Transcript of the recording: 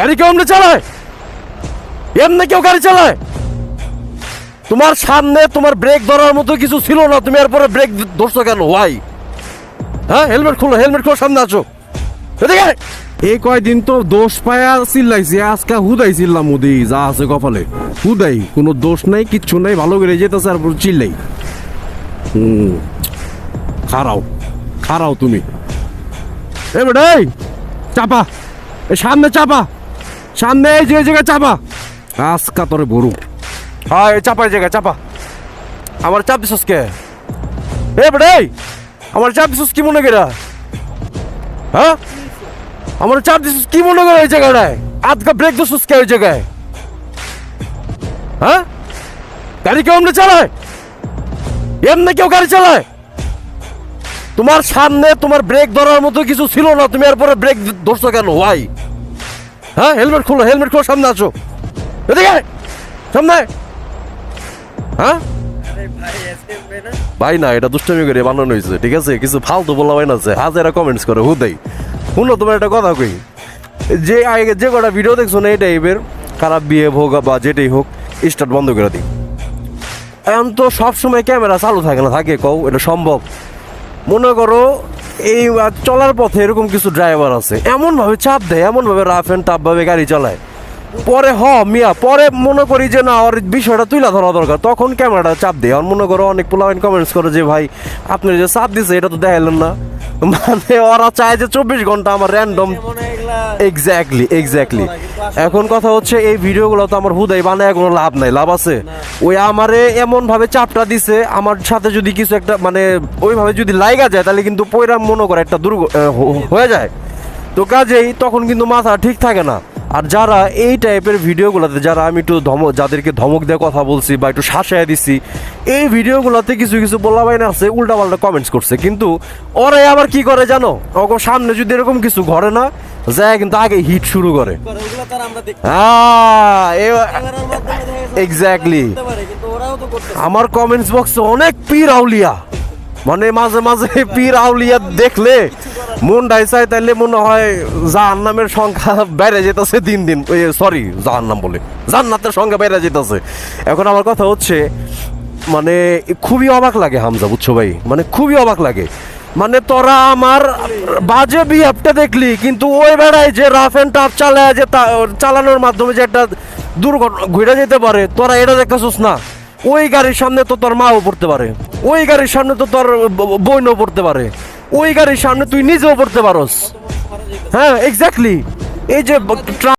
গাড়ি কেউ এমনি চালায়? এমনি কেউ গাড়ি চালায়? তোমার সামনে তোমার ব্রেক ধরার মতো কিছু ছিল না, তুমি এরপরে ব্রেক ধরছো কেন? ওয়াই হ্যাঁ হেলমেট খুলো হেলমেট খুলো, সামনে আছো এদিকে। এই কয়দিন তো দোষ পায়া চিল্লাইছি আজকে হুদাই চিল্লাম মুদি, যা আছে কপালে। হুদাই, কোনো দোষ নাই, কিচ্ছু নাই, ভালো করে যেতেছে আর চিল্লাই। হুম খারাও খারাও তুমি। এ বেটা এই চাপা সামনে চাপা। সামনে এই যে জায়গায় চাপা। আজকা তোরে বড়ু। হ্যাঁ এই চাপা এই জায়গায়, চাপা। আমার চাপ দিছস কে? এ এই! আমার চাপ দিছস কি মনে করা হ্যাঁ? আমার চাপ দিছস কি মনে করে এই জায়গাটায়? আজকে ব্রেক দিছস কে ওই জায়গায়? হ্যাঁ? গাড়ি কেউ এমনি চালায়? এমনি কেউ গাড়ি চালায়? তোমার সামনে তোমার ব্রেক ধরার মতো কিছু ছিল না, তুমি এরপরে ব্রেক ধরছো কেন? ওয়াই হ্যাঁ হেলমেট খুলো হেলমেট খুলো, সামনে আছো এদিকে সামনে হ্যাঁ? ভাই না, এটা দুষ্টামি করে বানানো হয়েছে, ঠিক আছে? কিছু ফালতু বলা হয় না যে, হাজারা কমেন্টস করে হুদাই শুনো, তোমার একটা কথা কই? যে আগে যে কটা ভিডিও দেখছ না এই টাইপের খারাপ বিয়ে হোক বা যেটাই হোক স্টার্ট বন্ধ করে দিই। এখন তো সবসময় ক্যামেরা চালু থাকে না, থাকে কও, এটা সম্ভব। মনে করো এই চলার পথে এরকম কিছু ড্রাইভার আছে। এমনভাবে চাপ দেয় এমনভাবে রাফ অ্যান্ড টাফভাবে গাড়ি চালায়। পরে হ মিয়া পরে মনে করি যে না ওর বিষয়টা তুলে ধরা দরকার। তখন ক্যামেরাটা চাপ দেয়। আর মনে করো অনেক পোলাবেন কমেন্টস করে যে ভাই আপনি যে চাপ দিছে এটা তো দেখাইলেন না। মানে ওরা চায় যে চব্বিশ ঘণ্টা আমার র্যান্ডম এক্স্যাক্টলি এক্স্যাক্টলি এখন কথা হচ্ছে এই ভিডিওগুলো তো আমার হুদাই বানায়, কোনো লাভ নাই, লাভ আছে। ওই আমারে এমন ভাবে চাপটা দিছে, আমার সাথে যদি কিছু একটা মানে ওইভাবে যদি লাইগা যায়, তাহলে কিন্তু পয়রা মনে করে একটা দুর্গ হয়ে যায়। তো কাজেই তখন কিন্তু মাথা ঠিক থাকে না। আর যারা এই টাইপের ভিডিওগুলোতে, যারা আমি একটু ধমক, যাদেরকে ধমক দিয়ে কথা বলছি বা একটু শাসায় দিচ্ছি এই ভিডিওগুলোতে কিছু কিছু বলা বাইনা আছে উল্টা পাল্টা কমেন্টস করছে। কিন্তু ওরাই আবার কি করে জানো? ওকে সামনে যদি এরকম কিছু ঘরে না যায় কিন্তু আগে হিট শুরু করে। হ্যাঁ এক্স্যাক্টলি আমার কমেন্টস বক্সে অনেক পীর আউলিয়া। মানে মাঝে মাঝে পীর আউলিয়া দেখলে মন ডাইসাই তাইলে মনে হয় জাহান নামের সংখ্যা বেড়ে যেতেছে দিন দিন। সরি জাহান নাম বলে। জান্নাতের সংখ্যা বেড়ে যেতেছে। এখন আমার কথা হচ্ছে মানে খুবই অবাক লাগে হামজা বুঝছ ভাই? মানে খুবই অবাক লাগে। মানে তোরা আমার বাজে বিহেভটা দেখলি, কিন্তু ওই বেড়ায় যে রাফ অ্যান্ড টাফ চালায় যে চালানোর মাধ্যমে যে একটা দুর্ঘটনা ঘুরে যেতে পারে, তোরা এটা দেখতেছিস না। ওই গাড়ির সামনে তো তোর মাও পড়তে পারে, ওই গাড়ির সামনে তো তোর বোনও পড়তে পারে, ওই গাড়ির সামনে তুই নিজেও পড়তে পারস। হ্যাঁ এক্স্যাক্টলি এই যে